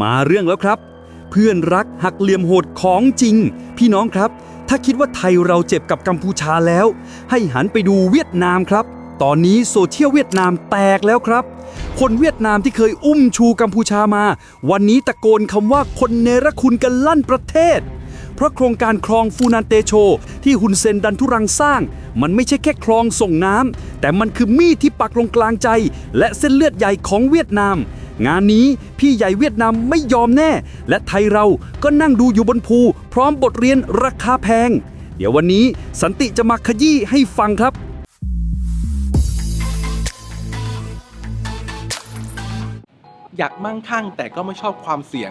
มาเรื่องแล้วครับ เพื่อนรักหักเหลี่ยมโหดของจริง พี่น้องครับ ถ้าคิดว่าไทยเราเจ็บกับกัมพูชาแล้ว ให้หันไปดูเวียดนามครับ ตอนนี้โซเชียลเวียดนามแตกแล้วครับ คนเวียดนามที่เคยอุ้มชูกัมพูชามา วันนี้ตะโกนคำว่าคนเนรคุณกันลั่นประเทศเพราะโครงการคลองฟูนานเตโช ที่ฮุนเซนดันทุรังสร้าง มันไม่ใช่แค่คลองส่งน้ำแต่มันคือมีดที่ปักลงกลางใจ และเส้นเลือดใหญ่ของเวียดนาม งานนี้พี่ใหญ่เวียดนามไม่ยอมแน่ และไทยเราก็นั่งดูอยู่บนภู พร้อมบทเรียนราคาแพง เดี๋ยววันนี้สันติจะมาขยี้ให้ฟังครับ อยากมั่งคั่งแต่ก็ไม่ชอบความเสี่ยง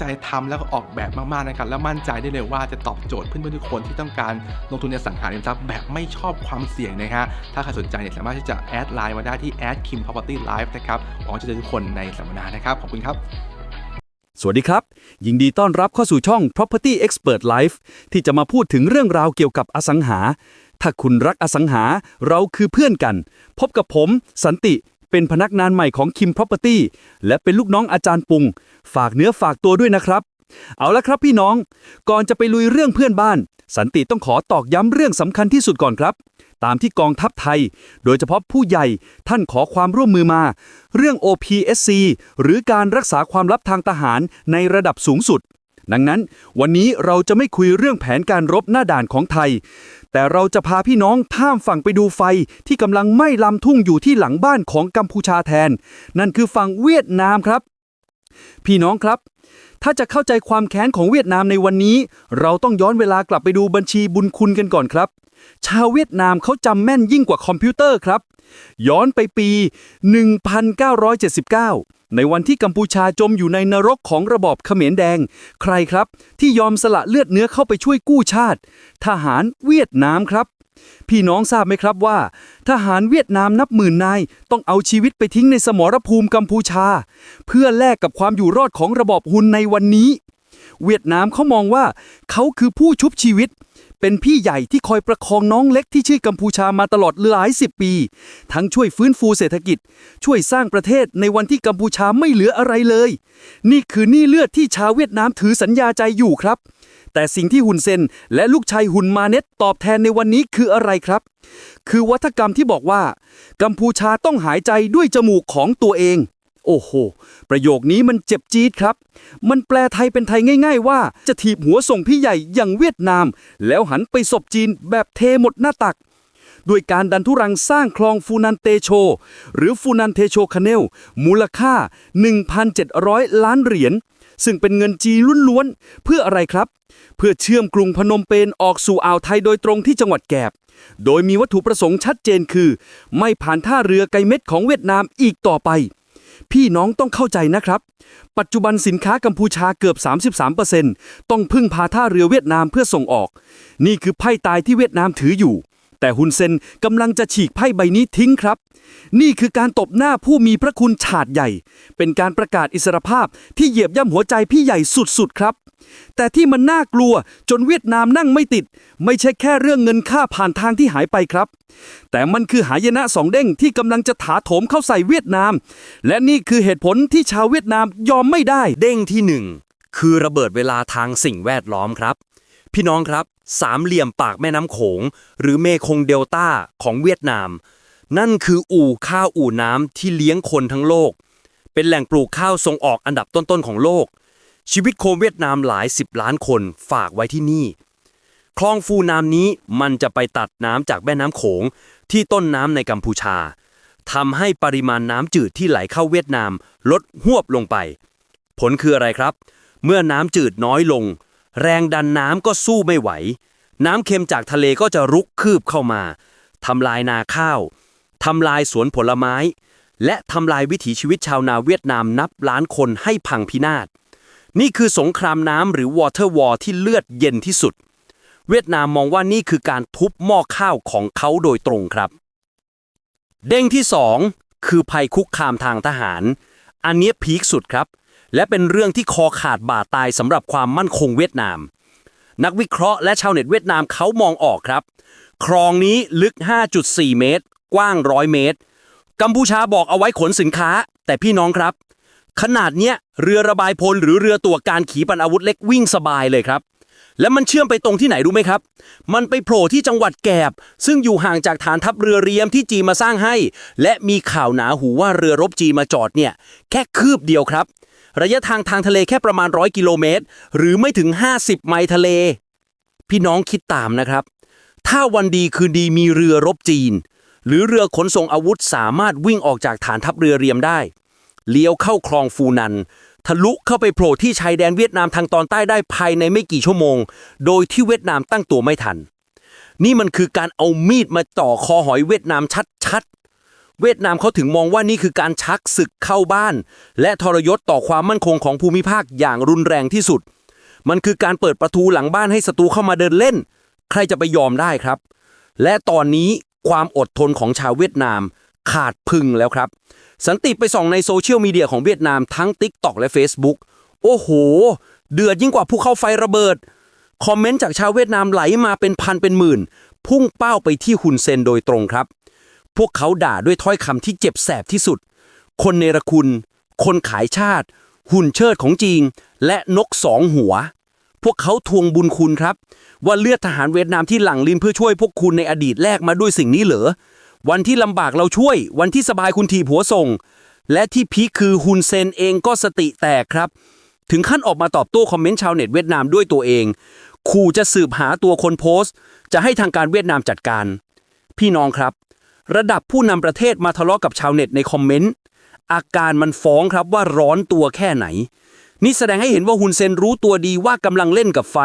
ใจทำแล้วก็ออกแบบมากๆนะครับ แล้วมั่นใจได้เลยว่าจะตอบโจทย์เพื่อนๆทุกคนที่ต้องการลงทุนในอสังหาริมทรัพย์แบบไม่ชอบความเสี่ยงนะฮะถ้าใครสนใจเนี่ยสามารถที่จะแอดไลน์มาได้ที่ a d kim property live นะครับหวังจะเจอทุกคนในสัมมนานะครับขอบคุณครับสวัสดีครับ ยินดีต้อนรับเข้าสู่ช่อง Property Expert Life ที่จะมาพูดถึงเรื่องราวเกี่ยวกับอสังหา ถ้าคุณรักอสังหาเราคือเพื่อนกัน พบกับผม สันติ เป็นพนักงานใหม่ของ Kim Property และเป็นลูกน้องอาจารย์ปุง ฝากเนื้อฝากตัวด้วยนะครับ เอาละครับพี่น้อง ก่อนจะไปลุยเรื่องเพื่อนบ้าน สันติต้องขอตอกย้ำเรื่องสำคัญที่สุดก่อนครับ ตามที่กองทัพไทย โดยเฉพาะผู้ใหญ่ท่านขอความร่วมมือมา เรื่อง OPSC หรือการรักษาความลับทางทหารในระดับสูงสุด ดังนั้น วันนี้เราจะไม่คุยเรื่องแผนการรบหน้าด่านของไทย แต่เราจะพาพี่น้องข้ามฝั่งไปดูไฟที่กำลังไหม้ลำทุ่งอยู่ที่หลังบ้านของกัมพูชาแทน นั่นคือฝั่งเวียดนามครับ พี่น้องครับ ถ้าจะเข้าใจความแค้นของเวียดนามในวันนี้ เราต้องย้อนเวลากลับไปดูบัญชีบุญคุณกันก่อนครับ ชาวเวียดนามเขาจำแม่นยิ่งกว่าคอมพิวเตอร์ครับ ย้อนไปปี 1979 ในวันที่กัมพูชาจมอยู่ในนรกของระบอบเขมรแดง ใครครับ ที่ยอมสละเลือดเนื้อเข้าไปช่วยกู้ชาติ ทหารเวียดนามครับ พี่น้องทราบไหมครับว่า ทหารเวียดนามนับหมื่นนายต้องเอาชีวิตไปทิ้งในสมรภูมิกัมพูชา เพื่อแลกกับความอยู่รอดของระบอบฮุนในวันนี้ เวียดนามเขามองว่า เขาคือผู้ชุบชีวิต เป็นพี่ใหญ่ที่คอยประคองน้องเล็กที่ชื่อกัมพูชามาตลอดหลายสิบปี ทั้งช่วยฟื้นฟูเศรษฐกิจ ช่วยสร้างประเทศในวันที่กัมพูชาไม่เหลืออะไรเลย นี่คือนี่เลือดที่ชาวเวียดนามถือสัญญาใจอยู่ครับ แต่สิ่งที่ฮุนเซนและลูกชายฮุนมาเน็ตตอบแทนในวันนี้คืออะไรครับ คือวัฒกรรมที่บอกว่า กัมพูชาต้องหายใจด้วยจมูกของตัวเอง โอ้โห ประโยคนี้มันเจ็บจี๊ดครับ มันแปลไทยเป็นไทยง่าย ๆ ว่าจะถีบหัวส่งพี่ใหญ่อย่างเวียดนาม แล้วหันไปศพจีนแบบเทหมดหน้าตักด้วยการดันทุรังสร้างคลองฟูนันเตโช หรือฟูนันเทโชคาเนลมูลค่า 1,700 ล้านเหรียญ ซึ่งเป็นเงินจีนล้วนๆ เพื่ออะไรครับ เพื่อเชื่อมกรุงพนมเปญออกสู่อ่าวไทยโดยตรงที่จังหวัดแกบ โดยมีวัตถุประสงค์ชัดเจนคือ ไม่ผ่านท่าเรือไกเม็ดของเวียดนามอีกต่อไป พี่น้องต้องเข้าใจนะครับ ปัจจุบันสินค้ากัมพูชาเกือบ 33%ต้องพึ่งพาท่าเรือเวียดนามเพื่อส่งออก นี่คือไพ่ตายที่เวียดนามถืออยู่ แต่ฮุนเซนกำลังจะฉีกไพ่ใบนี้ทิ้งครับ นี่คือการตบหน้าผู้มีพระคุณฉาดใหญ่ เป็นการประกาศอิสรภาพที่เหยียบย่ำหัวใจพี่ใหญ่สุดๆครับ แต่ที่มันน่ากลัวจนเวียดนามนั่งไม่ติด ไม่ใช่แค่เรื่องเงินค่าผ่านทางที่หายไปครับ แต่มันคือหายนะสองเด้งที่กำลังจะถาโถมเข้าใส่เวียดนาม และนี่คือเหตุผลที่ชาวเวียดนามยอมไม่ได้ เด้งที่หนึ่งคือระเบิดเวลาทางสิ่งแวดล้อมครับ พี่น้องครับ สามเหลี่ยมปากแม่น้ำโขง หรือเมคงเดลต้าของเวียดนาม นั่นคืออู่ข้าวอู่น้ำที่เลี้ยงคนทั้งโลก เป็นแหล่งปลูกข้าวส่งออกอันดับต้นๆของโลก ชีวิตคนเวียดนามหลายสิบล้านคนฝากไว้ที่นี่ คลองฟูน้ำนี้มันจะไปตัดน้ำจากแม่น้ำโขงที่ต้นน้ำในกัมพูชาทำให้ปริมาณน้ำจืดที่ไหลเข้าเวียดนามลดหวบลงไป ผลคืออะไรครับ เมื่อน้ำจืดน้อยลง แรงดันน้ำก็สู้ไม่ไหว น้ำเค็มจากทะเลก็จะรุกคืบเข้ามาทำลายนาข้าวทำลายสวนผลไม้ และทำลายวิถีชีวิตชาวนาเวียดนามนับล้านคนให้พังพินาศ นี่คือสงครามน้ำหรือ water war ที่เลือดเย็นที่สุด เวียดนามมองว่านี่คือการทุบหม้อข้าวของเขาโดยตรงครับ เด้งที่ 2 คือภัยคุกคามทางทหาร อันนี้พีคสุดครับ และเป็นเรื่องที่คอขาดบาดตายสำหรับความมั่นคงเวียดนาม นักวิเคราะห์และชาวเน็ตเวียดนามเขามองออกครับ คลองนี้ลึก 5.4 เมตร กว้าง 100 เมตร กัมพูชาบอกเอาไว้ขนสินค้า แต่พี่น้องครับ ขนาดเนี้ยเรือระบายพลหรือเรือตัวการขีปนาวุธเล็กวิ่งสบายเลยครับและมันเชื่อมไปตรงที่ไหนรู้ไหมครับ มันไปโผล่ที่จังหวัดแกบ ซึ่งอยู่ห่างจากฐานทัพเรือเรียมที่จีนมาสร้างให้ และมีข่าวหนาหูว่าเรือรบจีนมาจอดเนี่ย แค่คืบเดียวครับ ระยะทางทางทะเลแค่ประมาณร้อยกิโลเมตร หรือไม่ถึง 50 ไมล์ทะเล พี่น้องคิดตามนะครับ ถ้าวันดีคืนดีมีเรือรบจีน หรือเรือขนส่งอาวุธสามารถวิ่งออกจากฐานทัพเรือเรียมได้ เลี้ยวเข้าคลองฟูนัน ทะลุเข้าไปโผล่ที่ชายแดนเวียดนามทางตอนใต้ได้ภายในไม่กี่ชั่วโมง โดยที่เวียดนามตั้งตัวไม่ทัน นี่มันคือการเอามีดมาต่อคอหอยเวียดนามชัดๆ เวียดนามเขาถึงมองว่านี่คือการชักศึกเข้าบ้าน และทรยศต่อความมั่นคงของภูมิภาคอย่างรุนแรงที่สุด มันคือการเปิดประตูหลังบ้านให้ศัตรูเข้ามาเดินเล่น ใครจะไปยอมได้ครับ และตอนนี้ความอดทนของชาวเวียดนามขาดพึงแล้วครับ สันติไปส่องในโซเชียลมีเดียของเวียดนามทั้ง TikTok และ Facebook โอ้โห เดือดยิ่งกว่าภูเขาไฟระเบิด คอมเมนต์จากชาวเวียดนามไหลมาเป็นพันเป็นหมื่น พุ่งเป้าไปที่ฮุนเซนโดยตรงครับ พวกเขาด่าด้วยถ้อยคำที่เจ็บแสบที่สุด คนเนรคุณ คนขายชาติ หุ่นเชิดของจีนและนกสองหัว พวกเขาทวงบุญคุณครับ ว่าเลือดทหารเวียดนามที่หลั่งลินเพื่อช่วยพวกคุณในอดีตแลกมาด้วยสิ่งนี้เหรอวันที่ลำบากเราช่วย วันที่สบายคุณทีผัวส่ง และที่พีคคือฮุนเซนเองก็สติแตกครับ ถึงขั้นออกมาตอบโต้คอมเมนต์ชาวเน็ตเวียดนามด้วยตัวเองขู่จะสืบหาตัวคนโพสต์ จะให้ทางการเวียดนามจัดการ พี่น้องครับ ระดับผู้นำประเทศมาทะเลาะกับชาวเน็ตในคอมเมนต์ อาการมันฟ้องครับว่าร้อนตัวแค่ไหน นี่แสดงให้เห็นว่าฮุนเซนรู้ตัวดีว่ากำลังเล่นกับไฟ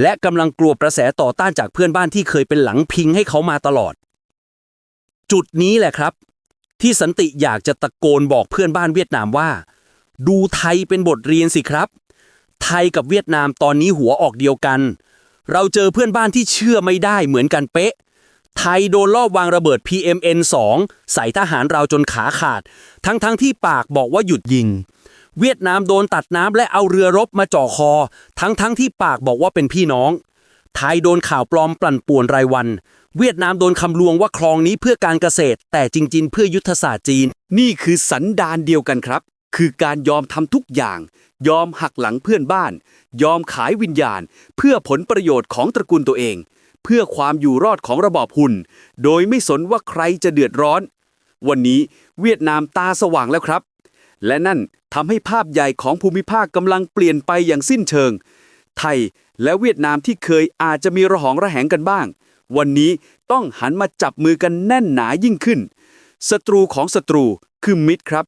และกำลังกลัวกระแสต่อต้านจากเพื่อนบ้านที่เคยเป็นหลังพิงให้เขามาตลอด จุดนี้แหละครับ ที่สันติอยากจะตะโกนบอกเพื่อนบ้านเวียดนามว่า ดูไทยเป็นบทเรียนสิครับ ไทยกับเวียดนามตอนนี้หัวออกเดียวกัน เราเจอเพื่อนบ้านที่เชื่อไม่ได้เหมือนกันเป๊ะ ไทยโดนลอบวางระเบิด PMN2 ใส่ทหารเราจนขาขาด ทั้งๆทที่ปากบอกว่าหยุดยิง เวียดนามโดนตัดน้ำและเอาเรือรบมาจ่อคอ ทั้งๆทที่ปากบอกว่าเป็นพี่น้อง ไทยโดนข่าวปลอมปลั่นป่วนรายวัน เวียดนามโดนคำลวงว่าคลองนี้เพื่อการเกษตร แต่จริง ๆ เพื่อยุทธศาสตร์จีน นี่คือสันดานเดียวกันครับ คือการยอมทำทุกอย่าง ยอมหักหลังเพื่อนบ้าน ยอมขายวิญญาณ เพื่อผลประโยชน์ของตระกูลตัวเอง เพื่อความอยู่รอดของระบอบหุ่น โดยไม่สนว่าใครจะเดือดร้อน วันนี้เวียดนามตาสว่างแล้วครับ และนั่นทำให้ภาพใหญ่ของภูมิภาคกำลังเปลี่ยนไปอย่างสิ้นเชิง ไทยและเวียดนามที่เคยอาจจะมีระหองระแหงกันบ้าง วันนี้ต้องหันมาจับมือกันแน่นหนายิ่งขึ้นศัตรูของศัตรูคือมิตรครับ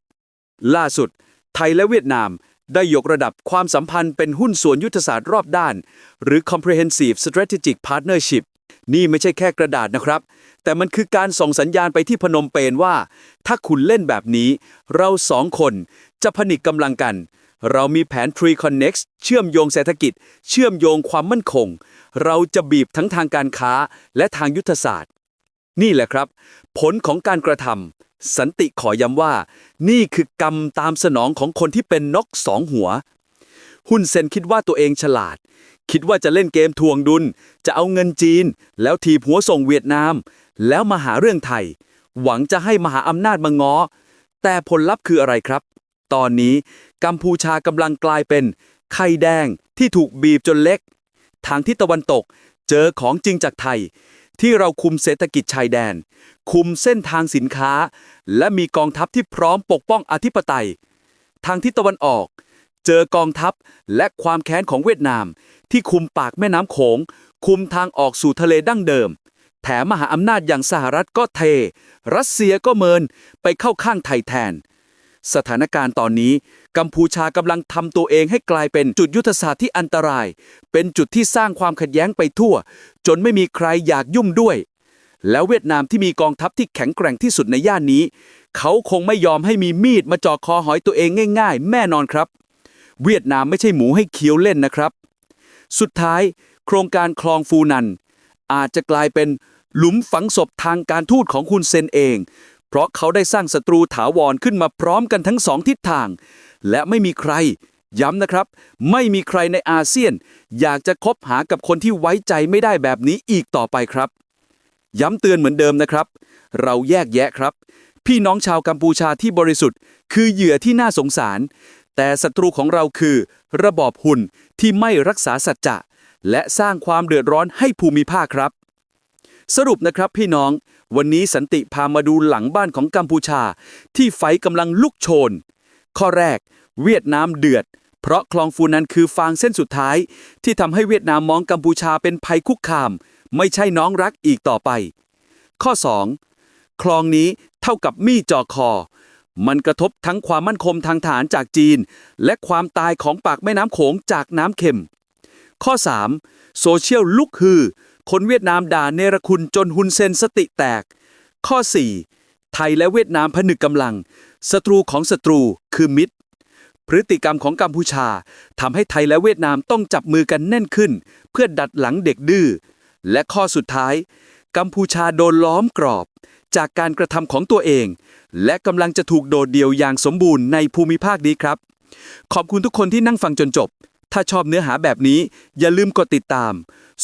ล่าสุด ไทยและเวียดนาม ได้ยกระดับความสัมพันธ์เป็นหุ้นส่วนยุทธศาสตร์รอบด้าน หรือ Comprehensive Strategic Partnership นี่ไม่ใช่แค่กระดาษนะครับ แต่มันคือการส่งสัญญาณไปที่พนมเปญว่า ถ้าคุณเล่นแบบนี้ เราสองคนจะผนึกกำลังกัน เรามีแผน Tree Connect เชื่อมโยงเศรษฐกิจ เชื่อมโยงความมั่นคง เราจะบีบทั้งทางการค้าและทางยุทธศาสตร์ นี่แหละครับ ผลของการกระทำ สันติขอย้ำว่า นี่คือกรรมตามสนองของคนที่เป็นนกสองหัว หุ้นเซนคิดว่าตัวเองฉลาด คิดว่าจะเล่นเกมทวงดุล จะเอาเงินจีน แล้วทีหัวส่งเวียดนาม แล้วมาหาเรื่องไทย หวังจะให้มหาอำนาจมาง้อ แต่ผลลัพธ์คืออะไรครับ ตอนนี้กัมพูชากำลังกลายเป็นไข่แดงที่ถูกบีบจนเล็ก ทางทิศตะวันตกเจอของจริงจากไทย ที่เราคุมเศรษฐกิจชายแดน คุมเส้นทางสินค้า และมีกองทัพที่พร้อมปกป้องอธิปไตย ทางทิศตะวันออก เจอกองทัพและความแค้นของเวียดนาม ที่คุมปากแม่น้ำโขง คุมทางออกสู่ทะเลดั้งเดิม แถมมหาอำนาจอย่างสหรัฐก็เท รัสเซียก็เมินไปเข้าข้างไทยแทน สถานการณ์ตอนนี้ กัมพูชากำลังทำตัวเองให้กลายเป็นจุดยุทธศาสตร์ที่อันตราย เป็นจุดที่สร้างความขัดแย้งไปทั่ว จนไม่มีใครอยากยุ่งด้วย แล้วเวียดนามที่มีกองทัพที่แข็งแกร่งที่สุดในย่านนี้ เขาคงไม่ยอมให้มีมีดมาจ่อคอหอยตัวเองง่ายๆแน่นอนครับ เวียดนามไม่ใช่หมูให้เคี้ยวเล่นนะครับ สุดท้าย โครงการคลองฟูนัน อาจจะกลายเป็นหลุมฝังศพทางการทูตของคุณเซนเอง เพราะเขาได้สร้างศัตรูถาวรขึ้นมาพร้อมกันทั้งสองทิศทาง และไม่มีใคร ย้ำนะครับ ไม่มีใครในอาเซียน อยากจะคบหากับคนที่ไว้ใจไม่ได้แบบนี้อีกต่อไปครับ ย้ำเตือนเหมือนเดิมนะครับ เราแยกแยะครับ พี่น้องชาวกัมพูชาที่บริสุทธิ์ คือเหยื่อที่น่าสงสาร แต่ศัตรูของเราคือ ระบอบหุ่นที่ไม่รักษาสัจจะและสร้างความเดือดร้อนให้ภูมิภาคครับ สรุปนะครับพี่น้อง วันนี้สันติพามาดูหลังบ้านของกัมพูชา ที่ไฟกำลังลุกโชน ข้อแรก เวียดนามเดือด เพราะคลองฟูนันคือฟางเส้นสุดท้าย ที่ทำให้เวียดนามมองกัมพูชาเป็นภัยคุกคาม ไม่ใช่น้องรักอีกต่อไป ข้อ 2. คลองนี้เท่ากับมีดจ่อคอ มันกระทบทั้งความมั่นคงทางฐานจากจีน และความตายของปากแม่น้ำโขงจากน้ำเค็ม ข้อ 3. โซเชียลลุกฮือ คนเวียดนามด่าเนรคุณจนฮุนเซนสติแตก ข้อ 4. ไทยและเวียดนามผนึกกำลังศัตรูของศัตรูคือมิตร พฤติกรรมของกัมพูชาทำให้ไทยและเวียดนามต้องจับมือกันแน่นขึ้น เพื่อดัดหลังเด็กดื้อและข้อสุดท้าย กัมพูชาโดนล้อมกรอบ จากการกระทำของตัวเอง และกำลังจะถูกโดดเดี่ยวอย่างสมบูรณ์ในภูมิภาคนี้ครับ ขอบคุณทุกคนที่นั่งฟังจนจบ ถ้าชอบเนื้อหาแบบนี้อย่าลืมกดติดตาม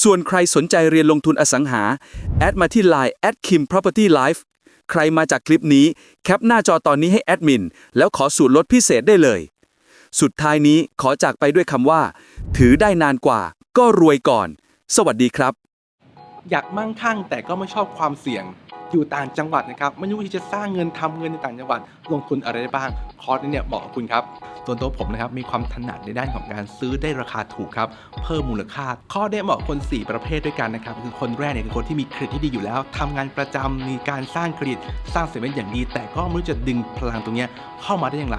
ส่วนใครสนใจเรียนลงทุนอสังหา แอดมาที่ Line at kim property life ใครมาจากคลิปนี้ แคปหน้าจอตอนนี้ให้แอดมิน แล้วขอสูตรลดพิเศษได้เลย สุดท้ายนี้ขอจากไปด้วยคำว่า ถือได้นานกว่า ก็รวยก่อน สวัสดีครับ อยากมั่งคั่งแต่ก็ไม่ชอบความเสี่ยง อยู่ต่างจังหวัดนะครับไม่รู้ที่จะสร้างเงินทำเงินในต่างจังหวัด ลงทุนอะไรได้บ้าง คอร์สนี้เนี่ยเหมาะกับคุณครับส่วนตัวผมนะครับมีความถนัดในด้านของการซื้อได้ราคาถูกครับเพิ่มมูลค่า ข้อได้เหมาะคน 4 ประเภทด้วยกันนะครับคือคนแรกเนี่ยคือคนที่มีเครดิตที่ดีอยู่แล้วทำงานประจำมีการสร้างเครดิตสร้างเสร็จเป็นอย่างดี แต่ก็ไม่รู้จะดึงพลังตรงเนี้ยเข้ามาได้อย่างไร